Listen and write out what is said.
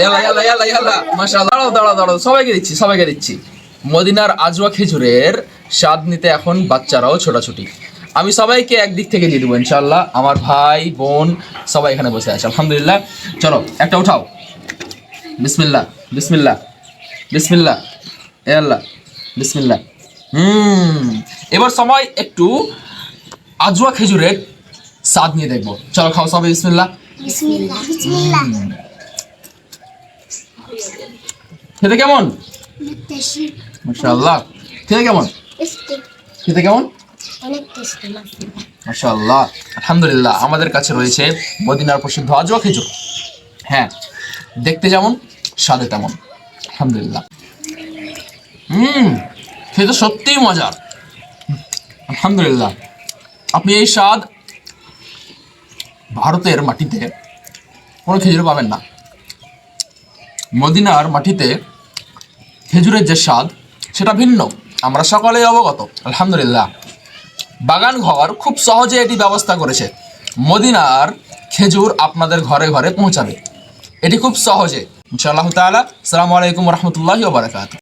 ইয়াল্লা ইয়াল্লা ইয়াল্লা ইয়াল্লা মাশাআল্লাহ দাঁড়াও দাঁড়াও দাঁড়াও। সবাইকে দিচ্ছি সবাইকে দিচ্ছি। মদিনার আজওয়া খেজুরের স্বাদ নিতে এখন বাচ্চারাও ছোটাছুটি। আমি সবাইকে একদিক থেকে দিয়ে দেবো ইনশাল্লাহ আমার ভাই বোন সবাই এখানে বসে আছে। আলহামদুলিল্লাহ। চলো একটা উঠাও। বিসমিল্লাহ বিসমিল্লা বিসমিল্লা এ আল্লাহ বিসমিল্লা হুম। এবার সময় একটু আজুয়া খেজুরের স্বাদ নিয়ে দেখব। চলো খাও সবাই বিসমিল্লাহ। বিসমিল্লাহ খেতে কেমন? মাশাআল্লাহ। খেতে কেমন? খেতে কেমন? মাশাআল্লাহ। আলহামদুলিল্লাহ আমাদের কাছে রয়েছে মদিনার প্রসিদ্ধ আজওয়া খেজুর। হ্যাঁ দেখতে যেমন স্বাদে তেমন। আলহামদুলিল্লাহ। হুম খেতে সত্যিই মজার। আলহামদুলিল্লাহ। আপনি এই স্বাদ ভারতের মাটিতে কোনো খেজুরে পাবেন না। মদিনার মাটিতে খেজুরের যে স্বাদ, সেটা ভিন্ন। আমরা সকলেই অবগত, আলহামদুলিল্লাহ। বাগান ঘর খুব সহজে এটি ব্যবস্থা করেছে। মদিনার খেজুর আপনাদের ঘরে ঘরে পৌঁছাবে। এটি খুব সহজে। ইনশাআল্লাহ তালা আসসালামু আলাইকুম রহমতুল্লাহ ওয়া বারাকাতুহু।